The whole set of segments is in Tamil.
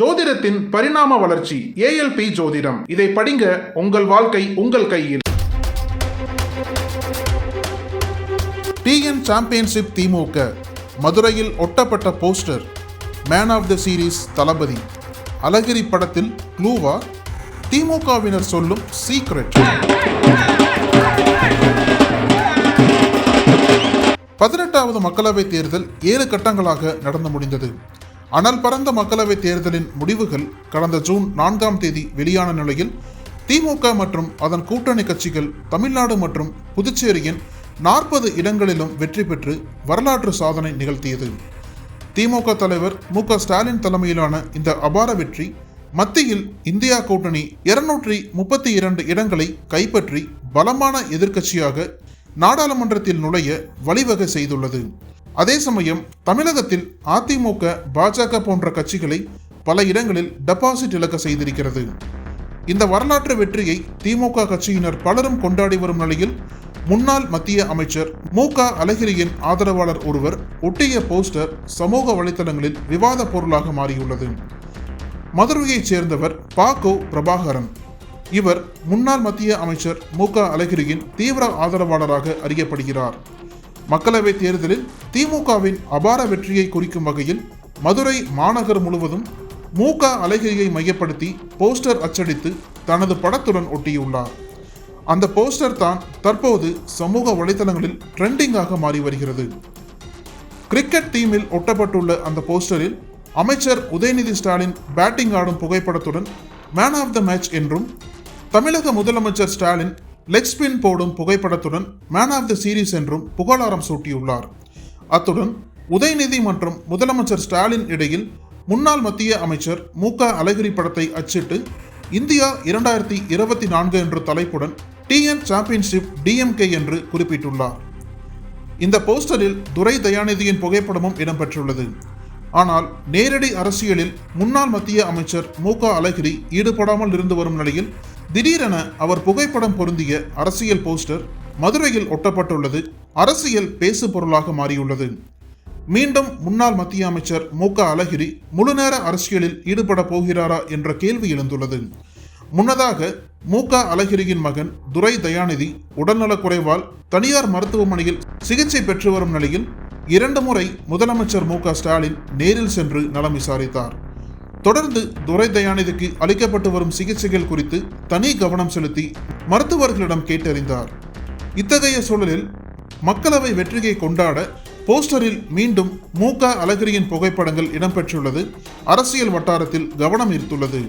ஜோதிடத்தின் பரிணாம வளர்ச்சி ஏஎல்பி ஜோதிடம். இதை படிங்க உங்கள் வாழ்க்கை உங்கள் கையில். டிஎன் சாம்பியன்ஷிப் திமுக மதுரையில் ஒட்டப்பட்ட poster man of the series Thalapathy. அழகிரி படத்தில் க்ளூவா திமுகவினர் சொல்லும் சீக்ரெட் பதினெட்டாவது மக்களவைத் தேர்தல் ஏழு கட்டங்களாக நடந்து முடிந்தது. அனல் பறந்த மக்களவைத் தேர்தலின் முடிவுகள் கடந்த ஜூன் நான்காம் தேதி வெளியான நிலையில் திமுக மற்றும் அதன் கூட்டணி கட்சிகள் தமிழ்நாடு மற்றும் புதுச்சேரியின் நாற்பது இடங்களிலும் வெற்றி பெற்று வரலாற்று சாதனை நிகழ்த்தியது. திமுக தலைவர் மு க ஸ்டாலின் தலைமையிலான இந்த அபார வெற்றி மத்தியில் இந்தியா கூட்டணி இருநூற்றி முப்பத்தி இரண்டு இடங்களை கைப்பற்றி பலமான எதிர்க்கட்சியாக நாடாளுமன்றத்தில் நுழைய வழிவகை செய்துள்ளது. அதே சமயம் தமிழகத்தில் அதிமுக பாஜக போன்ற கட்சிகளை பல இடங்களில் டெபாசிட் இழக்க செய்திருக்கிறது. இந்த வரலாற்று வெற்றியை திமுக கட்சியினர் பலரும் கொண்டாடி வரும் நிலையில் முன்னாள் மத்திய அமைச்சர் மு க. அழகிரியின் ஆதரவாளர் ஒருவர் ஒட்டிய போஸ்டர் சமூக வலைதளங்களில் விவாத பொருளாக மாறியுள்ளது. மதுரையைச் சேர்ந்தவர் பாகோ பிரபாகரன். இவர் முன்னாள் மத்திய அமைச்சர் மு க. அழகிரியின் தீவிர ஆதரவாளராக அறியப்படுகிறார். மக்களவைத் தேர்தலில் திமுகவின் அபார வெற்றியை குறிக்கும் வகையில் மதுரை மாநகர் முழுவதும் மு க அழகிரியை மையப்படுத்தி போஸ்டர் அச்சடித்து தனது படத்துடன் ஒட்டியுள்ளார். அந்த போஸ்டர் தான் தற்போது சமூக வலைதளங்களில் ட்ரெண்டிங்காக மாறி வருகிறது. கிரிக்கெட் டீமில் ஒட்டப்பட்டுள்ள அந்த போஸ்டரில் அமைச்சர் உதயநிதி ஸ்டாலின் பேட்டிங் ஆடும் புகைப்படத்துடன் மேன் ஆஃப் த மேட்ச் என்றும் தமிழக முதலமைச்சர் ஸ்டாலின் லெக் ஸ்பின் போடும் புகைப்படத்துடன் மேன் ஆஃப் த சீரீஸ் என்றும் புகழாரம் சூட்டியுள்ளார். அத்துடன் உதயநிதி மற்றும் முதலமைச்சர் ஸ்டாலின் இடையில் முன்னாள் மத்திய அமைச்சர் மு க. அழகிரி படத்தை அச்சிட்டு இந்தியா இரண்டாயிரத்தி இருபத்தி நான்கு என்ற தலைப்புடன் டிஎன் சாம்பியன்ஷிப் டிஎம்கே என்று குறிப்பிட்டுள்ளார். இந்த போஸ்டரில் துரை தயாநிதியின் புகைப்படமும் இடம்பெற்றுள்ளது. ஆனால் நேரடி அரசியலில் முன்னாள் மத்திய அமைச்சர் மு க. அழகிரி ஈடுபடாமல் இருந்து வரும் நிலையில் திடீரென அவர் புகைப்படம் பொருந்திய அரசியல் போஸ்டர் மதுரையில் ஒட்டப்பட்டுள்ளது. அரசியல் பேசு பொருளாக மாறியுள்ளது. மீண்டும் முன்னாள் மத்திய அமைச்சர் மு. க. அழகிரி முழுநேர அரசியலில் ஈடுபட போகிறாரா என்ற கேள்வி எழுந்துள்ளது. முன்னதாக மு. க. அழகிரியின் மகன் துரை தயாநிதி உடல்நலக்குறைவால் தனியார் மருத்துவமனையில் சிகிச்சை பெற்று வரும் நிலையில் இரண்டு முறை முதலமைச்சர் மு. க. ஸ்டாலின் நேரில் சென்று நலம் விசாரித்தார். தொடர்ந்து துரை தயாநிதிக்கு அளிக்கப்பட்டு வரும் சிகிச்சைகள் குறித்து தனி கவனம் செலுத்தி மருத்துவர்களிடம் கேட்டறிந்தார். இத்தகைய சூழலில் மக்களவை வெற்றியை கொண்டாட போஸ்டரில் மீண்டும் மு க அழகிரியின் புகைப்படங்கள் இடம்பெற்றுள்ளது. அரசியல் வட்டாரத்தில் கவனம் ஈர்த்துள்ளது.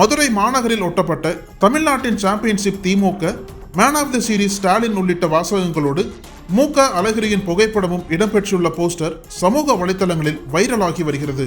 மதுரை மாநகரில் ஒட்டப்பட்ட தமிழ்நாட்டின் championship DMK man of the series Stalin உள்ளிட்ட வாசகங்களோடு மு க அழகிரியின் புகைப்படமும் இடம்பெற்றுள்ள போஸ்டர் சமூக வலைதளங்களில் வைரலாகி வருகிறது.